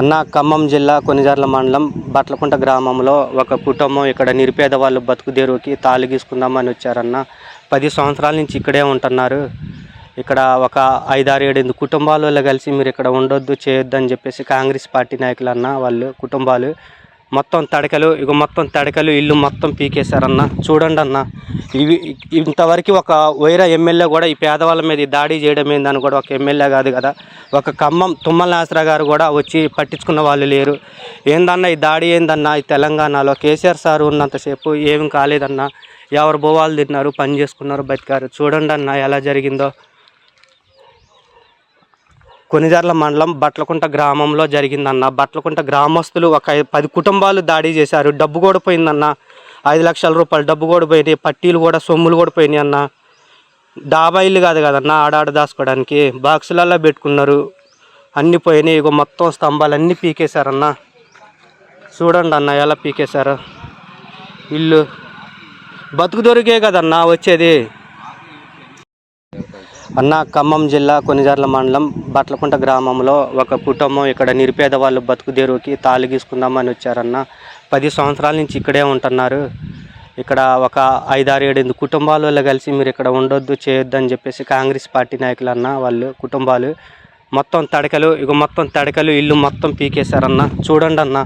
అన్న ఖమ్మం జిల్లా కొనిజర్ల మండలం బట్లకుంట గ్రామంలో ఒక కుటుంబం ఇక్కడ నిరుపేద వాళ్ళు బతుకుదేరుకి తాళి గీసుకుందామని వచ్చారన్న. పది సంవత్సరాల నుంచి ఇక్కడే ఉంటున్నారు. ఇక్కడ ఒక ఐదారు ఏడు కుటుంబాలలో వాళ్ళు కలిసి మీరు ఇక్కడ ఉండొద్దు చేయొద్దు అని చెప్పేసి కాంగ్రెస్ పార్టీ నాయకులు అన్న వాళ్ళు కుటుంబాలు మొత్తం తడకలు ఇక మొత్తం తడకలు ఇల్లు మొత్తం పీకేశారన్న. చూడండి అన్న ఇవి ఇంతవరకు ఒక వైరా ఎమ్మెల్యే కూడా ఈ పేదవాళ్ళ మీద ఈ దాడి చేయడం ఏందని కూడా ఒక ఎమ్మెల్యే కాదు కదా. ఒక ఖమ్మం తుమ్మల నాసరా గారు కూడా వచ్చి పట్టించుకున్న వాళ్ళు లేరు. ఏందన్నా ఈ దాడి ఏందన్నా ఈ తెలంగాణలో? కేసీఆర్ సార్ ఉన్నంతసేపు ఏం కాలేదన్నా? ఎవరు బోవాలు తిన్నారు పని చేసుకున్నారు బతికారు. చూడండి అన్న ఎలా జరిగిందో. కొనిదర్ల మండలం బట్లకుంట గ్రామంలో జరిగిందన్న. బట్లకుంట గ్రామస్తులు ఒక పది కుటుంబాలు దాడి చేశారు. డబ్బు కూడా పోయిందన్న. ఐదు లక్షల రూపాయలు డబ్బు కూడా పోయినాయి. పట్టీలు కూడా సొమ్ములు కూడా పోయినాయి అన్న డాబా ఇల్లు కాదు కదన్న ఆడాడ దాచుకోవడానికి. బాక్సులలో పెట్టుకున్నారు. అన్నీ పోయినాయి. ఇగో మొత్తం స్తంభాలు అన్నీ పీకేశారన్న. చూడండి అన్న ఎలా పీకేశారు. ఇల్లు బతుకు దొరికే కదన్నా వచ్చేది. అన్న ఖమ్మం జిల్లా కొనిజర్ల మండలం బట్లకుంట గ్రామంలో ఒక కుటుంబం ఇక్కడ నిరుపేద వాళ్ళు బతుకుదేరుకి తాళి గీసుకుందామని వచ్చారన్న. పది సంవత్సరాల నుంచి ఇక్కడే ఉంటున్నారు. ఇక్కడ ఒక ఐదారు ఏడు కుటుంబాలు వాళ్ళు కలిసి మీరు ఇక్కడ ఉండొద్దు చేయొద్దు అని చెప్పేసి కాంగ్రెస్ పార్టీ నాయకులు అన్న వాళ్ళు కుటుంబాలు మొత్తం తడకలు ఇక మొత్తం తడకలు ఇల్లు మొత్తం పీకేశారన్న. చూడండి అన్న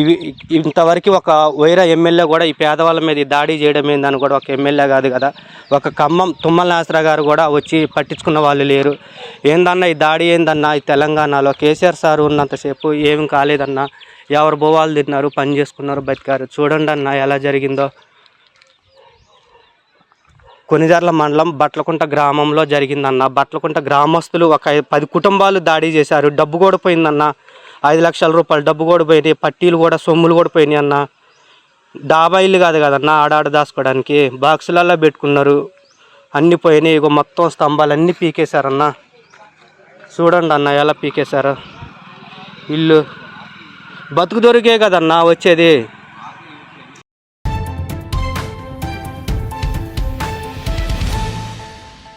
ఇవి ఇంతవరకు ఒక వైరా ఎమ్మెల్యే కూడా ఈ పేదవాళ్ళ మీద ఈ దాడి చేయడం ఏందని కూడా ఒక ఎమ్మెల్యే కాదు కదా. ఒక ఖమ్మం తుమ్మల నాసరా గారు కూడా వచ్చి పట్టించుకున్న వాళ్ళు లేరు. ఏందన్నా ఈ దాడి ఏందన్నా ఈ తెలంగాణలో? కేసీఆర్ సార్ ఉన్నంతసేపు ఏం కాలేదన్నా? ఎవరు బోవాలు తిన్నారు పని చేసుకున్నారు బతికారు. చూడండి అన్న ఎలా జరిగిందో? కొనిదర్ల మండలం బట్లకుంట గ్రామంలో జరిగిందన్న. బట్లకుంట గ్రామస్తులు ఒక పది కుటుంబాలు దాడి చేశారు. డబ్బు కూడా పోయిందన్న. ఐదు లక్షల రూపాయలు డబ్బు కూడా పోయినాయి. పట్టీలు కూడా సొమ్ములు కూడా పోయినాయి అన్న డాబా ఇల్లు కాదు కదన్న ఆడాడ దాచుకోవడానికి. బాక్సులలో పెట్టుకున్నారు. అన్నీ పోయినాయి. ఇగో మొత్తం స్తంభాలు అన్నీ పీకేశారన్న. చూడండి అన్న ఎలా పీకేశారు. ఇల్లు బతుకు దొరికే కదన్నా వచ్చేది.